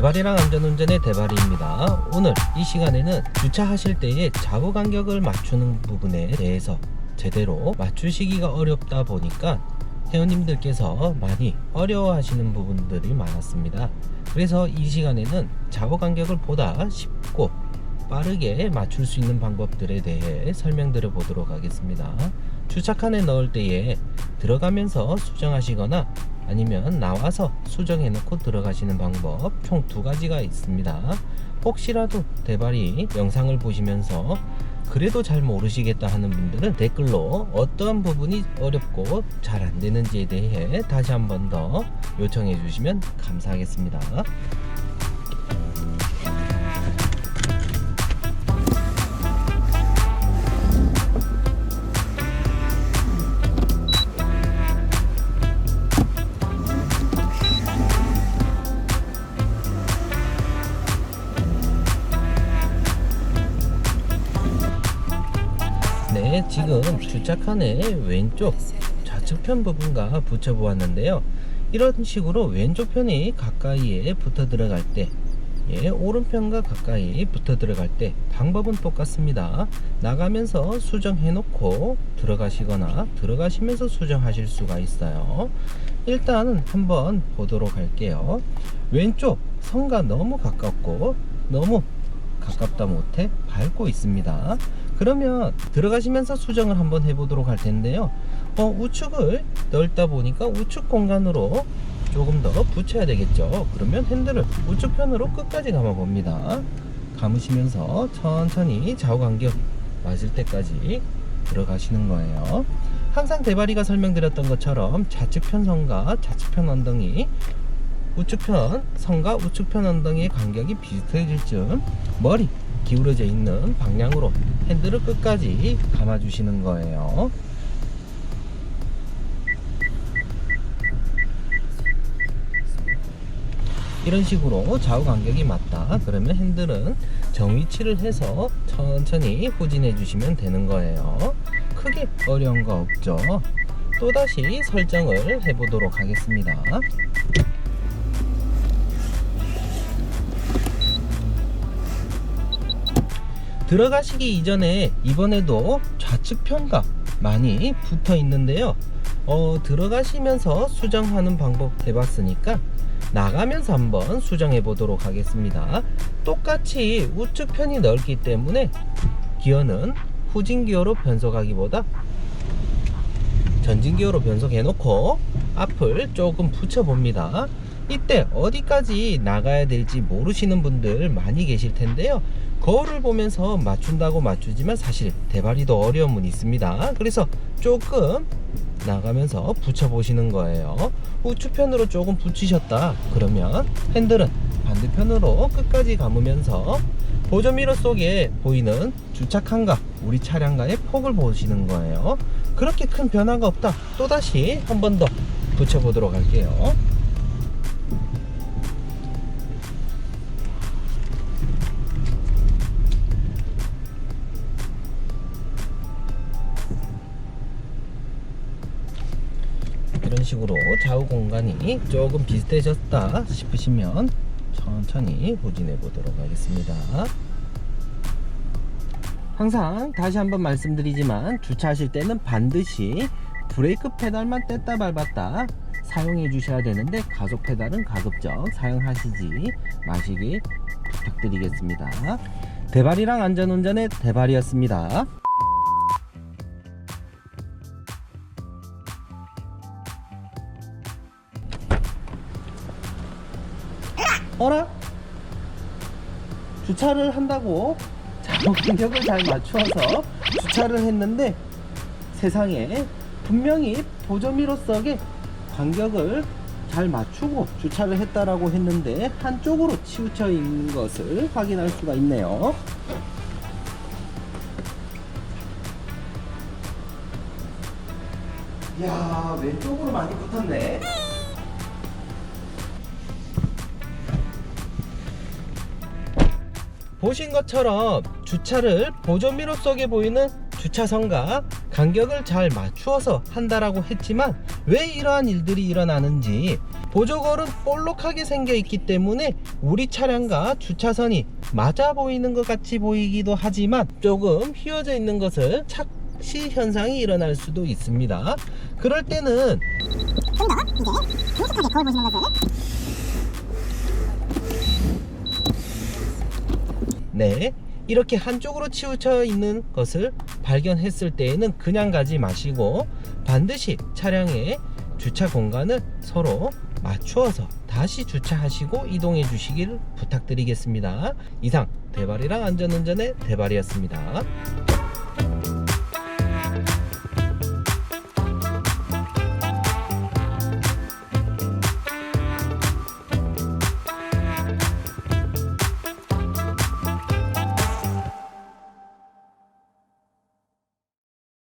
대발이랑 안전운전의 대발이입니다. 오늘 이 시간에는 주차하실 때의 좌우 간격을 맞추는 부분에 대해서 제대로 맞추시기가 어렵다 보니까 회원님들께서 많이 어려워하시는 부분들이 많았습니다. 그래서 이 시간에는 좌우 간격을 보다 쉽고 빠르게 맞출 수 있는 방법들에 대해 설명드려 보도록 하겠습니다. 주차칸에 넣을 때에 들어가면서 수정하시거나 아니면 나와서 수정해 놓고 들어가시는 방법 총 두 가지가 있습니다. 혹시라도 대발이 영상을 보시면서 그래도 잘 모르시겠다 하는 분들은 댓글로 어떠한 부분이 어렵고 잘 안 되는지에 대해 다시 한 번 더 요청해 주시면 감사하겠습니다. 네, 지금 주차칸의 왼쪽 좌측편 부분과 붙여 보았는데요. 이런 식으로 왼쪽 편이 가까이에 붙어 들어갈 때, 예, 오른편과 가까이 붙어 들어갈 때 방법은 똑같습니다. 나가면서 수정해 놓고 들어가시거나 들어가시면서 수정하실 수가 있어요. 일단 한번 보도록 할게요. 왼쪽 선과 너무 가깝고 너무 가깝다 못해 밟고 있습니다. 그러면 들어가시면서 수정을 한번 해보도록 할 텐데요. 어, 우측을 넓다 보니까 우측 공간으로 조금 더 붙여야 되겠죠. 그러면 핸들을 우측 편으로 끝까지 감아 봅니다. 감으시면서 천천히 좌우 간격 맞을 때까지 들어가시는 거예요. 항상 대바리가 설명드렸던 것처럼 좌측편 선과 좌측편 엉덩이 우측편 선과 우측편 엉덩이의 간격이 비슷해질 즈음 머리 기울어져 있는 방향으로 핸들을 끝까지 감아주시는 거예요. 이런 식으로 좌우 간격이 맞다 그러면 핸들은 정위치를 해서 천천히 후진해 주시면 되는 거예요. 크게 어려운 거 없죠? 또다시 설정을 해 보도록 하겠습니다 들어가시기 이전에 이번에도 좌측 편과 많이 붙어 있는데요. 어, 들어가시면서 수정하는 방법 해봤으니까 나가면서 한번 수정해 보도록 하겠습니다. 똑같이 우측 편이 넓기 때문에 기어는 후진 기어로 변속하기보다 전진 기어로 변속해 놓고 앞을 조금 붙여 봅니다. 이때 어디까지 나가야 될지 모르시는 분들 많이 계실 텐데요. 거울을 보면서 맞춘다고 맞추지만 사실 대바리도 어려움은 있습니다. 그래서 조금 나가면서 붙여 보시는 거예요. 우측편으로 조금 붙이셨다. 그러면 핸들은 반대편으로 끝까지 감으면서 보조미러 속에 보이는 주차칸과 우리 차량과의 폭을 보시는 거예요. 그렇게 큰 변화가 없다. 또다시 한 번 더 붙여보도록 할게요. 이런 식으로 좌우 공간이 조금 비슷해졌다 싶으시면 천천히 후진해 보도록 하겠습니다. 항상 다시 한번 말씀드리지만 주차하실 때는 반드시 브레이크 페달만 뗐다 밟았다 사용해 주셔야 되는데 가속 페달은 가급적 사용하시지 마시기 부탁드리겠습니다. 대발이랑 안전운전의 대발이었습니다. 어라? 주차를 한다고 간격을 잘 맞추어서 주차를 했는데 세상에 분명히 보조미로석에 간격을 잘 맞추고 주차를 했다라고 했는데 한쪽으로 치우쳐 있는 것을 확인할 수가 있네요. 야 왼쪽으로 많이 붙었네. 보신 것처럼 주차를 보조미러 속에 보이는 주차선과 간격을 잘 맞추어서 한다라고 했지만 왜 이러한 일들이 일어나는지 보조걸은 볼록하게 생겨 있기 때문에 우리 차량과 주차선이 맞아 보이는 것 같이 보이기도 하지만 조금 휘어져 있는 것을 착시 현상이 일어날 수도 있습니다. 그럴 때는 좀 더 이제 큼직하게 거울 보시는 것을 네. 이렇게 한쪽으로 치우쳐 있는 것을 발견했을 때에는 그냥 가지 마시고 반드시 차량의 주차 공간을 서로 맞추어서 다시 주차하시고 이동해 주시길 부탁드리겠습니다. 이상 대발이랑 안전운전의 대발이었습니다.